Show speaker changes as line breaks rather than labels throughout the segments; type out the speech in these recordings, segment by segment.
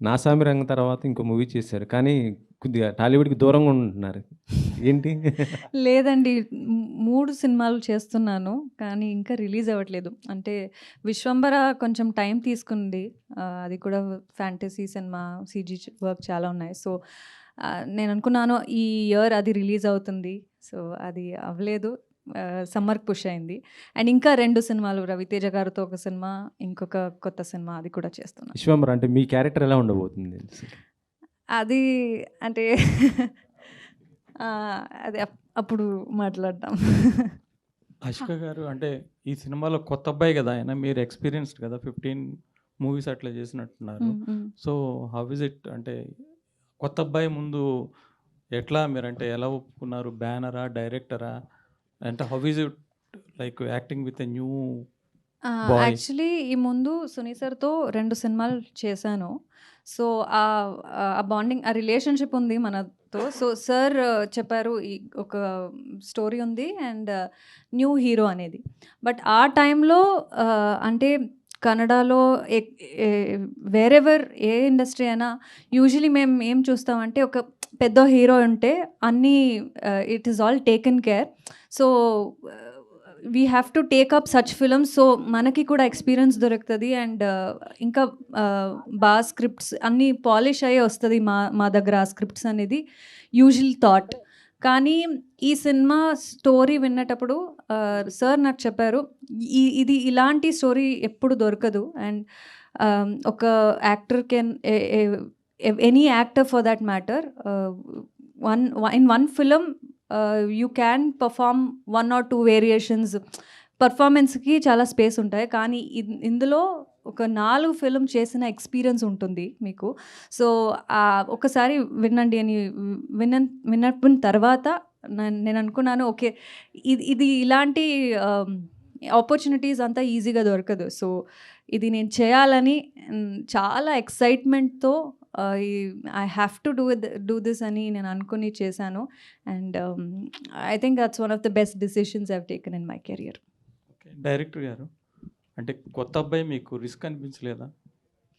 నాసామి రంగ తర్వాత ఇంకో మూవీ చేశారు. కానీ కొద్దిగా టాలీవుడ్‌కి దూరంగా ఉంటున్నారు. ఏంటి?
లేదండి. మూడు సినిమాలు చేస్తున్నాను. కానీ ఇంకా రిలీజ్ అవ్వట్లేదు. అంటే 'విశ్వంబర' కొంచెం టైం తీసుకుంది. అది కూడా ఫ్యాంటసీ సినిమా, సీజీ వర్క్ చాలా ఉన్నాయి. సో, నేను అనుకున్నాను ఈ ఇయర్ అది రిలీజ్ అవుతుంది. సో, అది అవ్వలేదు. ఆహ్, సమ్మర్‌కి పుష్ అయింది. అండ్ ఇంకా 2 సినిమాలు 'రవితేజ' గారితో ఒక సినిమా, ఇంకొక కొత్త సినిమా అది కూడా చేస్తున్నాను.
'విశ్వంబర' అంటే మీ క్యారెక్టర్ ఎలా ఉండబోతుంది?
అది అంటే అది అప్ అప్పుడు మాట్లాడదాం.
ఆషిక గారు అంటే ఈ సినిమాలో కొత్త అబ్బాయి కదా ఆయన. మీరు ఎక్స్‌పీరియన్స్‌డ్ కదా! 15 మూవీస్ అట్లా చేసినట్టున్నారు. So, how is it? అంటే కొత్త అబ్బాయి ముందు ఎట్లా మీరంటే ఎలా ఒప్పుకున్నారు? బ్యానరా? డైరెక్టరా? అంటే how is it like acting with a new?
Actually ఈ ముందు సునీ సార్‌తో 2 సినిమాలు చేశాను. సో, ఆ బాండింగ్ ఆ రిలేషన్‌షిప్ ఉంది మనతో. సో, సార్ చెప్పారు ఈ ఒక స్టోరీ ఉంది అండ్ న్యూ హీరో అనేది. బట్ ఆ టైంలో అంటే కన్నడలో వేరెవర్ ఏ ఇండస్ట్రీ అయినా యూజువల్లీ మేము ఏం చూస్తామంటే ఒక పెద్ద హీరో ఉంటే అన్నీ it is all taken care. So, we have to take up such films. So, మనకి కూడా ఎక్స్‌పీరియన్స్ దొరుకుతుంది అండ్ ఇంకా బా స్క్రిప్ట్స్ అన్నీ పాలిష్ అయ్యే వస్తుంది మా మా దగ్గర ఆ స్క్రిప్ట్స్ అనేది యూజువల్ థాట్. కానీ ఈ సినిమా స్టోరీ విన్నటప్పుడు సార్ నాకు చెప్పారు. ఈ ఇది ఇలాంటి స్టోరీ ఎప్పుడు దొరకదు. అండ్ ఒక actor can any actor for that matter one in one film you can perform one or two variations పర్ఫార్మెన్స్కి చాలా స్పేస్ ఉంటాయి. కానీ ఇన్ ఇందులో ఒక నాలుగు ఫిలిం చేసిన ఎక్స్‌పీరియన్స్ ఉంటుంది మీకు. సో, ఒకసారి వినండి అని వినన్ విన్నప్పుడు తర్వాత నేను అనుకున్నాను ఓకే. ఇది ఇది ఇలాంటి ఆపర్చునిటీస్ అంతా ఈజీగా దొరకదు. సో, ఇది నేను చేయాలని చాలా ఎక్సైట్‌మెంట్‌తో ఈ I have to do the do this అని నేను అనుకుని చేశాను. And I think that's one of the best decisions I have taken in my career.
Okay. Director గారు అంటే కొత్త అబ్బాయి మీకు రిస్క్ అనిపించలేదా?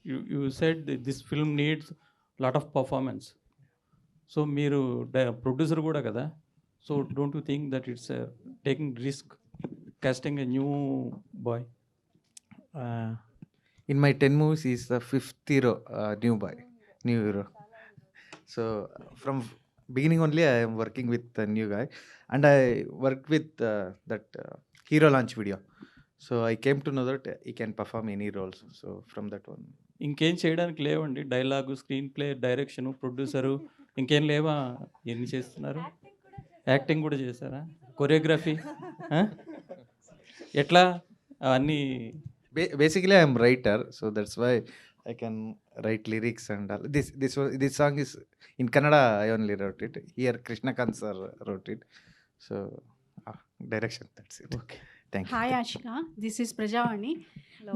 You you said this film needs lot of performance. So, మీరు డ ప్రొడ్యూసర్ కూడా కదా! So, don't you think that it's taking risk casting a new boy?
Uh, in my 10 movies, he's the fifth hero, uh, new boy, new hero so from beginning only I am working with new guy and I work with that hero launch video so I came to know that he can perform any roles so from that one
ఇంకేం చేయడానికి లేవండి. Dialogue screenplay direction producer ఇంకేం లేవా? ఎన్ని చేస్తున్నారు? Acting కూడా చేస్తారా choreography ఎట్లా? అవన్నీ
basically I'm writer so that's why I can write lyrics and all this this this song is in Kannada I only wrote it here Krishnakant sir wrote it so direction that's it
okay
thank you
hi Ashika this is Prajavani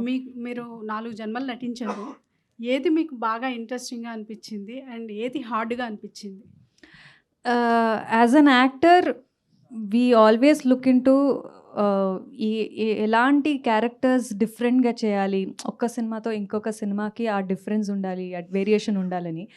మీ మీరు నాలుగు జన్మలు నటించారు. ఏది మీకు బాగా ఇంట్రెస్టింగ్గా అనిపించింది? And ఏది హార్డ్గా అనిపించింది?
As an actor we always look in to ఈ ఎలాంటి క్యారెక్టర్స్ డిఫరెంట్గా చేయాలి? ఒక్క సినిమాతో ఇంకొక సినిమాకి ఆ డిఫరెన్స్ ఉండాలి వేరియేషన్ ఉండాలని.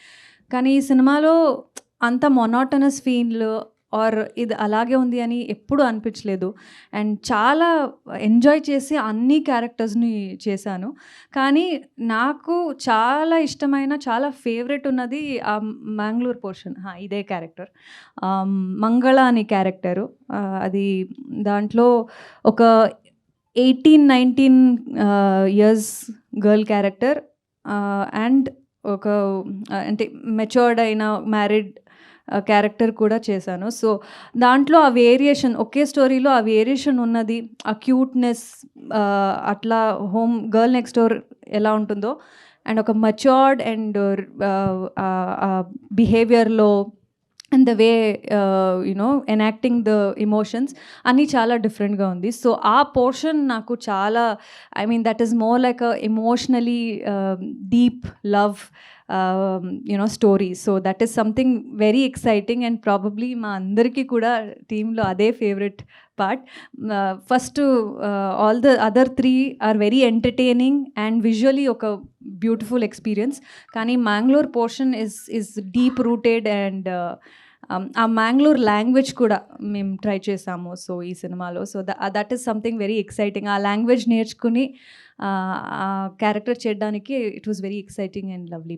కానీ ఈ సినిమాలో అంత మొనాటనస్ ఫీన్లు ఆర్ ఇది అలాగే ఉంది అని ఎప్పుడు అనిపించలేదు. అండ్ చాలా ఎంజాయ్ చేసి అన్ని క్యారెక్టర్స్ని చేశాను. కానీ నాకు చాలా ఇష్టమైన చాలా ఫేవరెట్ ఉన్నది ఆ మ్యాంగ్లూర్ పోర్షన్. ఇదే క్యారెక్టర్. మంగళ అనే క్యారెక్టరు. అది దాంట్లో ఒక eighteen nineteen years girl character and ఒక అంటే మెచ్యూర్డ్ అయిన మ్యారీడ్ క్యారెక్టర్ కూడా చేశాను. సో దాంట్లో ఆ వేరియేషన్ ఒకే స్టోరీలో ఆ వేరియేషన్ ఉన్నది ఆ క్యూట్నెస్ అట్లా హోమ్ గర్ల్ నెక్స్ట్ డోర్ ఎలా ఉంటుందో అండ్ ఒక matured and బిహేవియర్లో and the way you know enacting the emotions అన్నీ చాలా డిఫరెంట్గా ఉంది. సో ఆ పోర్షన్ నాకు చాలా I mean that is more like a emotionally deep love you know stories so that is something very exciting and probably మా అందరికీ కూడా టీంలో అదే favourite part first all the other three are very entertaining and visually ఒక beautiful experience కానీ Mangalore portion is is deep rooted and ఆ Mangalore language కూడా మేము ట్రై చేసాము. సో ఈ సినిమాలో so that is something very exciting ఆ లాంగ్వేజ్ నేర్చుకుని క్యారెక్టర్ చేయడానికి it was very exciting and lovely